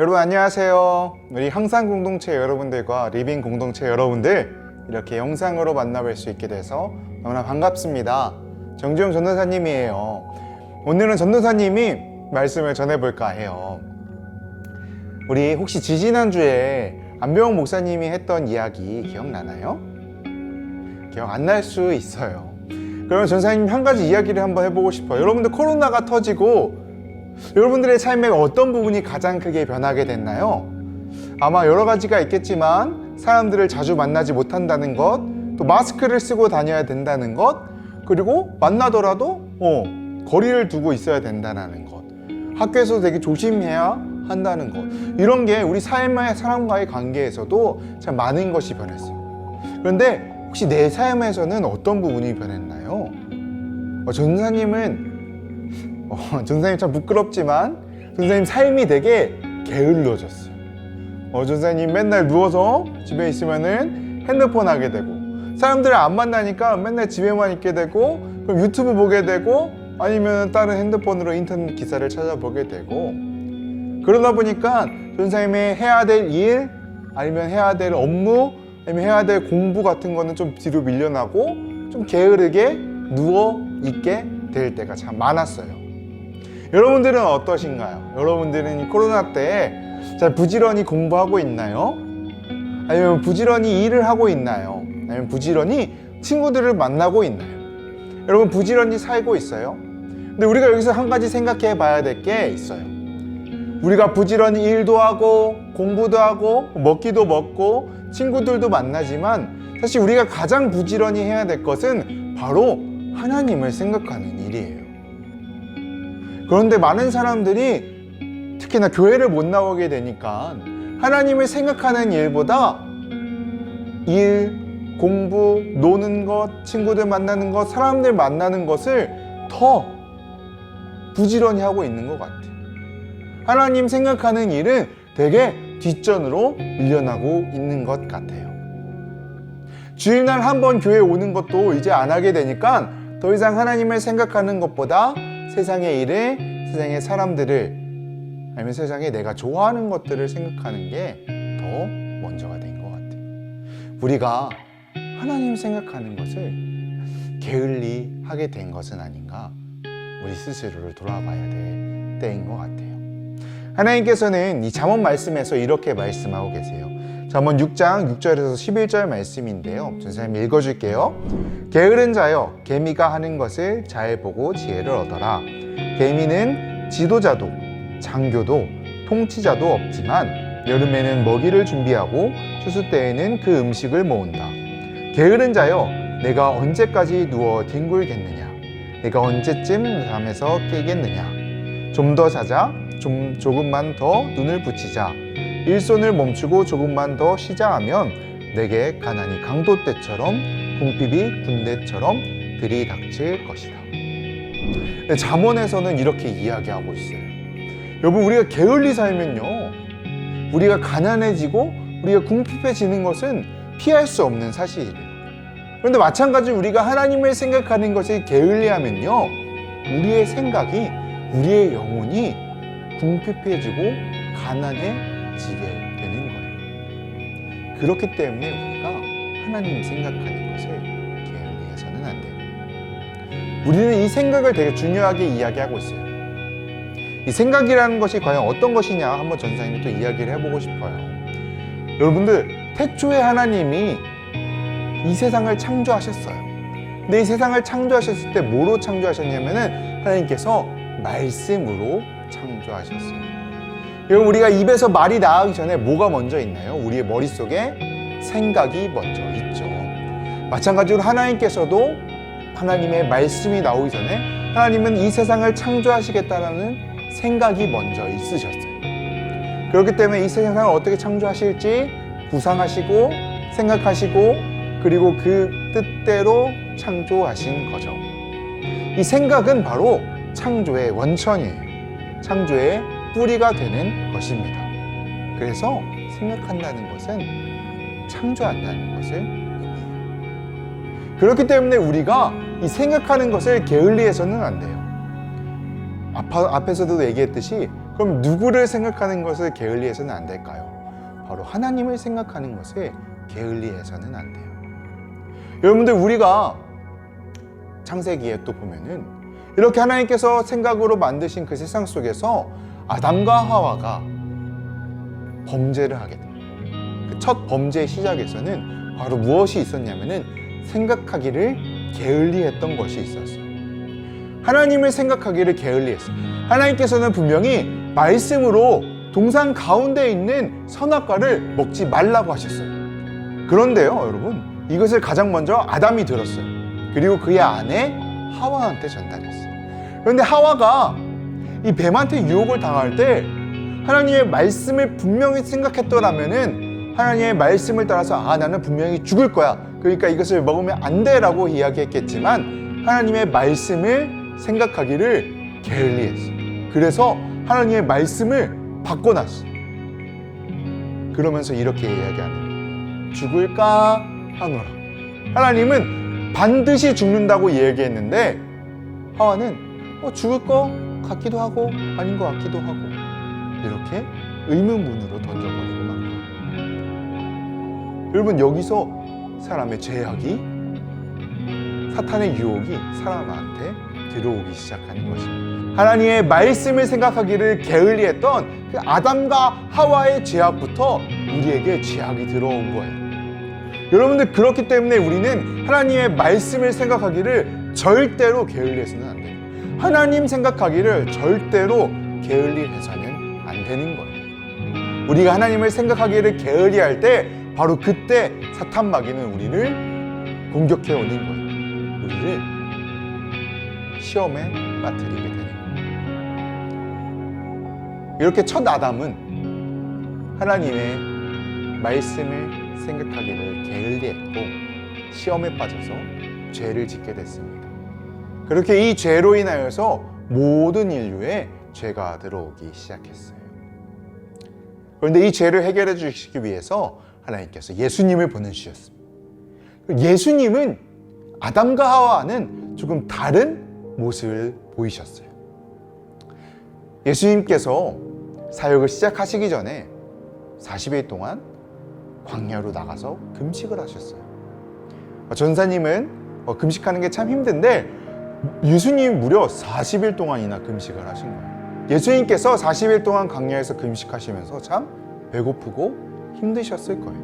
여러분 안녕하세요. 우리 항상 공동체 여러분들과 리빙 공동체 여러분들 이렇게 영상으로 만나뵐 수 있게 돼서 너무나 반갑습니다. 정지용 전도사님이에요. 오늘은 전도사님이 말씀을 전해볼까 해요. 우리 혹시 지지난주에 안병호 목사님이 했던 이야기 기억나나요? 기억 안 날 수 있어요. 그러면 전사님 한 가지 이야기를 한번 해보고 싶어요. 여러분들 코로나가 터지고 여러분들의 삶의 어떤 부분이 가장 크게 변하게 됐나요? 아마 여러 가지가 있겠지만 사람들을 자주 만나지 못한다는 것, 또 마스크를 쓰고 다녀야 된다는 것, 그리고 만나더라도 어, 거리를 두고 있어야 된다는 것, 학교에서도 되게 조심해야 한다는 것, 이런 게 우리 삶의 사람과의 관계에서도 참 많은 것이 변했어요. 그런데 혹시 내 삶에서는 어떤 부분이 변했나요? 어, 전사님은 어, 전사님 참 부끄럽지만 전사님 삶이 되게 게을러졌어요. 어, 전사님 맨날 누워서 집에 있으면은 핸드폰 하게 되고 사람들을 안 만나니까 맨날 집에만 있게 되고 그럼 유튜브 보게 되고 아니면 다른 핸드폰으로 인터넷 기사를 찾아보게 되고 그러다 보니까 전사님의 해야 될 일 아니면 해야 될 업무 아니면 해야 될 공부 같은 거는 좀 뒤로 밀려나고 좀 게으르게 누워 있게 될 때가 참 많았어요. 여러분들은 어떠신가요? 여러분들은 이 코로나 때 잘 부지런히 공부하고 있나요? 아니면 부지런히 일을 하고 있나요? 아니면 부지런히 친구들을 만나고 있나요? 여러분 부지런히 살고 있어요? 근데 우리가 여기서 한 가지 생각해 봐야 될 게 있어요. 우리가 부지런히 일도 하고 공부도 하고 먹기도 먹고 친구들도 만나지만 사실 우리가 가장 부지런히 해야 될 것은 바로 하나님을 생각하는 일이에요. 그런데 많은 사람들이 특히나 교회를 못 나오게 되니까 하나님을 생각하는 일보다 일, 공부, 노는 것, 친구들 만나는 것, 사람들 만나는 것을 더 부지런히 하고 있는 것 같아요. 하나님 생각하는 일은 되게 뒷전으로 밀려나고 있는 것 같아요. 주일날 한 번 교회 오는 것도 이제 안 하게 되니까 더 이상 하나님을 생각하는 것보다 세상의 일을, 세상의 사람들을, 아니면 세상에 내가 좋아하는 것들을 생각하는 게 더 먼저가 된 것 같아요. 우리가 하나님 생각하는 것을 게을리 하게 된 것은 아닌가 우리 스스로를 돌아봐야 될 때인 것 같아요. 하나님께서는 이 잠언 말씀에서 이렇게 말씀하고 계세요. 잠언 6장 6절에서 11절 말씀인데요. 전사님 읽어줄게요. 게으른 자여 개미가 하는 것을 잘 보고 지혜를 얻어라. 개미는 지도자도 장교도 통치자도 없지만 여름에는 먹이를 준비하고 추수 때에는 그 음식을 모은다. 게으른 자여 내가 언제까지 누워 뒹굴겠느냐? 내가 언제쯤 잠에서 깨겠느냐? 좀 더 자자. 좀 조금만 더 눈을 붙이자. 일손을 멈추고 조금만 더 쉬자 하면 내게 가난이 강도 때처럼 궁핍이 군대처럼 들이닥칠 것이다. 네, 잠언에서는 이렇게 이야기하고 있어요. 여러분 우리가 게을리 살면요, 우리가 가난해지고 우리가 궁핍해지는 것은 피할 수 없는 사실이에요. 그런데 마찬가지로 우리가 하나님을 생각하는 것이 게을리하면요, 우리의 생각이 우리의 영혼이 궁핍해지고 가난해 지게 되는 거예요. 그렇기 때문에 우리가 하나님 생각하는 것을 게을리해서는 안 돼요. 우리는 이 생각을 되게 중요하게 이야기하고 있어요. 이 생각이라는 것이 과연 어떤 것이냐 한번 전사님이 또 이야기를 해보고 싶어요. 여러분들 태초에 하나님이 이 세상을 창조하셨어요. 근데 이 세상을 창조하셨을 때 뭐로 창조하셨냐면은 하나님께서 말씀으로 창조하셨어요. 여러분 우리가 입에서 말이 나가기 전에 뭐가 먼저 있나요? 우리의 머릿속에 생각이 먼저 있죠. 마찬가지로 하나님께서도 하나님의 말씀이 나오기 전에 하나님은 이 세상을 창조하시겠다라는 생각이 먼저 있으셨어요. 그렇기 때문에 이 세상을 어떻게 창조하실지 구상하시고 생각하시고 그리고 그 뜻대로 창조하신 거죠. 이 생각은 바로 창조의 원천이에요. 창조의 뿌리가 되는 것입니다. 그래서 생각한다는 것은 창조한다는 것을 의미해요. 그렇기 때문에 우리가 이 생각하는 것을 게을리해서는 안 돼요. 앞, 앞에서도 얘기했듯이 그럼 누구를 생각하는 것을 게을리해서는 안 될까요? 바로 하나님을 생각하는 것을 게을리해서는 안 돼요. 여러분들 우리가 창세기에 또 보면은 이렇게 하나님께서 생각으로 만드신 그 세상 속에서 아담과 하와가 범죄를 하게 돼요. 그첫 범죄의 시작에서는 바로 무엇이 있었냐면은 생각하기를 게을리했던 것이 있었어요. 하나님을 생각하기를 게을리했어요. 하나님께서는 분명히 말씀으로 동산 가운데 있는 선악과를 먹지 말라고 하셨어요. 그런데요, 여러분, 이것을 가장 먼저 아담이 들었어요. 그리고 그의 아내 하와한테 전달했어요. 그런데 하와가 이 뱀한테 유혹을 당할 때 하나님의 말씀을 분명히 생각했더라면은 하나님의 말씀을 따라서 아 나는 분명히 죽을 거야. 그러니까 이것을 먹으면 안 돼라고 이야기했겠지만 하나님의 말씀을 생각하기를 게을리했어요. 그래서 하나님의 말씀을 바꿔놨어요. 그러면서 이렇게 이야기하는 죽을까 하노라. 하나님은 반드시 죽는다고 얘기했는데 하와는 어, 죽을 것 같기도 하고 아닌 것 같기도 하고 이렇게 의문문으로 던져버리고 만 거예요. 여러분 여기서 사람의 죄악이 사탄의 유혹이 사람한테 들어오기 시작하는 것입니다. 하나님의 말씀을 생각하기를 게을리했던 그 아담과 하와의 죄악부터 우리에게 죄악이 들어온 거예요. 여러분들 그렇기 때문에 우리는 하나님의 말씀을 생각하기를 절대로 게을리해서는 안 돼요. 하나님 생각하기를 절대로 게을리해서는 안 되는 거예요. 우리가 하나님을 생각하기를 게을리할 때 바로 그때 사탄 마귀는 우리를 공격해 오는 거예요. 우리를 시험에 빠뜨리게 되는 거예요. 이렇게 첫 아담은 하나님의 말씀을 생각하기를 게을리했고 시험에 빠져서 죄를 짓게 됐습니다. 그렇게 이 죄로 인하여서 모든 인류에 죄가 들어오기 시작했어요. 그런데 이 죄를 해결해 주시기 위해서 하나님께서 예수님을 보내주셨습니다. 예수님은 아담과 하와는 조금 다른 모습을 보이셨어요. 예수님께서 사역을 시작하시기 전에 40일 동안 광야로 나가서 금식을 하셨어요. 전사님은 어, 금식하는 게 참 힘든데 예수님 무려 40일 동안이나 금식을 하신 거예요. 예수님께서 40일 동안 광야에서 금식하시면서 참 배고프고 힘드셨을 거예요.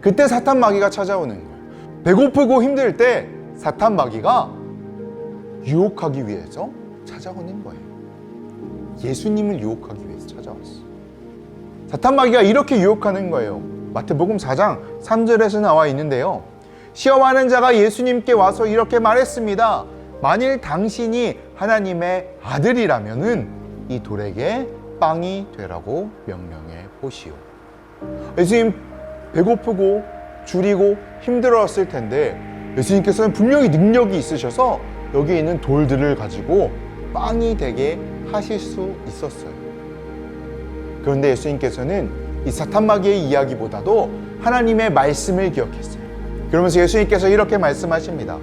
그때 사탄 마귀가 찾아오는 거예요. 배고프고 힘들 때 사탄 마귀가 유혹하기 위해서 찾아오는 거예요. 예수님을 유혹하기 위해서 찾아왔어요. 사탄 마귀가 이렇게 유혹하는 거예요. 마태복음 4장 3절에서 나와 있는데요. 시험하는 자가 예수님께 와서 이렇게 말했습니다. 만일 당신이 하나님의 아들이라면은 이 돌에게 빵이 되라고 명령해 보시오. 예수님 배고프고 줄이고 힘들었을 텐데 예수님께서는 분명히 능력이 있으셔서 여기 있는 돌들을 가지고 빵이 되게 하실 수 있었어요. 그런데 예수님께서는 이 사탄 마귀의 이야기보다도 하나님의 말씀을 기억했어요. 그러면서 예수님께서 이렇게 말씀하십니다.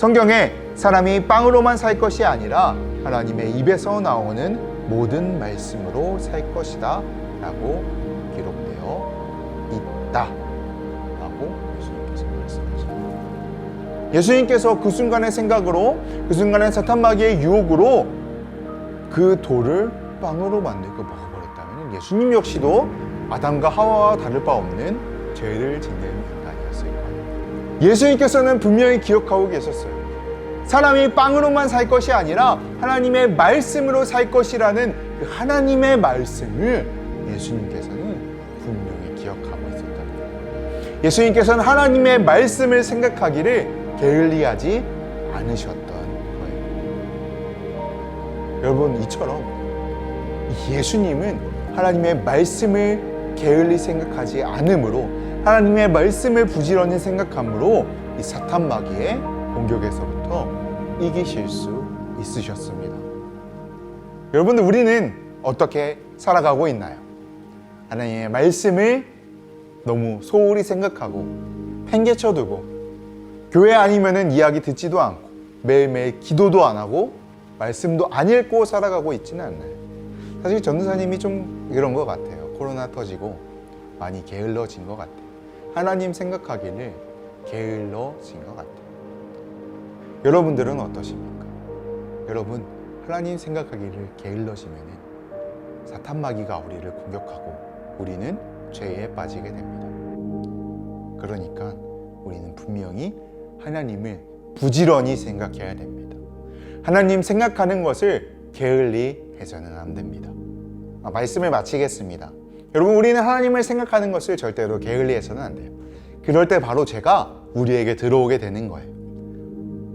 성경에 사람이 빵으로만 살 것이 아니라 하나님의 입에서 나오는 모든 말씀으로 살 것이다 라고 기록되어 있다 라고 예수님께서 말씀하십니다. 예수님께서 그 순간의 생각으로 그 순간의 사탄 마귀의 유혹으로 그 돌을 빵으로 만들고 먹어버렸다면 예수님 역시도 아담과 하와와 다를 바 없는 죄를 짓는 예수님께서는 분명히 기억하고 계셨어요. 사람이 빵으로만 살 것이 아니라 하나님의 말씀으로 살 것이라는 그 하나님의 말씀을 예수님께서는 분명히 기억하고 있었다는 거예요. 예수님께서는 하나님의 말씀을 생각하기를 게을리하지 않으셨던 거예요. 여러분 이처럼 예수님은 하나님의 말씀을 게을리 생각하지 않으므로 하나님의 말씀을 부지런히 생각함으로 이 사탄 마귀의 공격에서부터 이기실 수 있으셨습니다. 여러분들 우리는 어떻게 살아가고 있나요? 하나님의 말씀을 너무 소홀히 생각하고 팽개쳐 두고 교회 아니면은 이야기 듣지도 않고 매일매일 기도도 안 하고 말씀도 안 읽고 살아가고 있지는 않나요? 사실 전도사님이 좀 이런 것 같아요. 코로나 터지고 많이 게을러진 것 같아요. 하나님 생각하기를 게을러진 것 같아요. 여러분들은 어떠십니까? 여러분 하나님 생각하기를 게을러지면은 사탄 마귀가 우리를 공격하고 우리는 죄에 빠지게 됩니다. 그러니까 우리는 분명히 하나님을 부지런히 생각해야 됩니다. 하나님 생각하는 것을 게을리 해서는 안 됩니다. 아, 말씀을 마치겠습니다. 여러분, 우리는 하나님을 생각하는 것을 절대로 게을리 해서는 안 돼요. 그럴 때 바로 죄가 우리에게 들어오게 되는 거예요.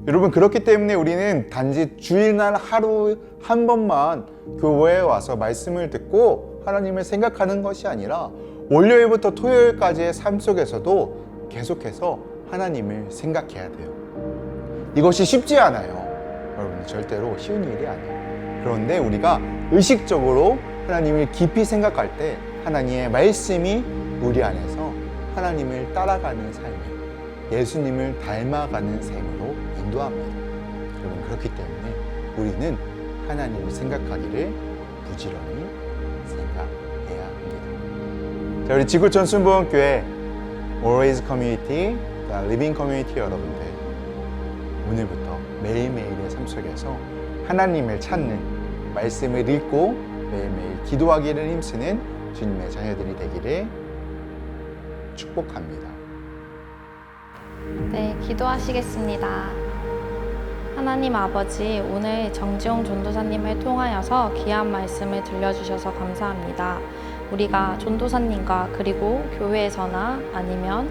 여러분, 그렇기 때문에 우리는 단지 주일날 하루 한 번만 교회에 와서 말씀을 듣고 하나님을 생각하는 것이 아니라 월요일부터 토요일까지의 삶 속에서도 계속해서 하나님을 생각해야 돼요. 이것이 쉽지 않아요. 여러분 절대로 쉬운 일이 아니에요. 그런데 우리가 의식적으로 하나님을 깊이 생각할 때 하나님의 말씀이 우리 안에서 하나님을 따라가는 삶을 예수님을 닮아가는 삶으로 인도합니다. 여러분 그렇기 때문에 우리는 하나님을 생각하기를 부지런히 생각해야 합니다. 자 우리 지구촌 순복음교회 Always Community, 자, Living Community 여러분들 오늘부터 매일매일의 삶 속에서 하나님을 찾는 말씀을 읽고 매일매일 기도하기를 힘쓰는 주님의 자녀들이 되기를 축복합니다. 네, 기도하시겠습니다. 하나님 아버지, 오늘 정지용 전도사님을 통하여서 귀한 말씀을 들려주셔서 감사합니다. 우리가 전도사님과 그리고 교회에서나 아니면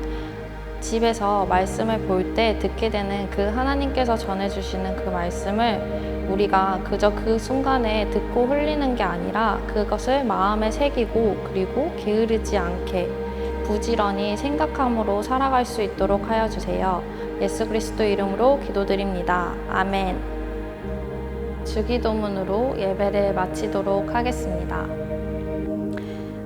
집에서 말씀을 볼 때 듣게 되는 그 하나님께서 전해주시는 그 말씀을 우리가 그저 그 순간에 듣고 흘리는 게 아니라 그것을 마음에 새기고 그리고 게으르지 않게 부지런히 생각함으로 살아갈 수 있도록 하여 주세요. 예수 그리스도 이름으로 기도드립니다. 아멘. 주기도문으로 예배를 마치도록 하겠습니다.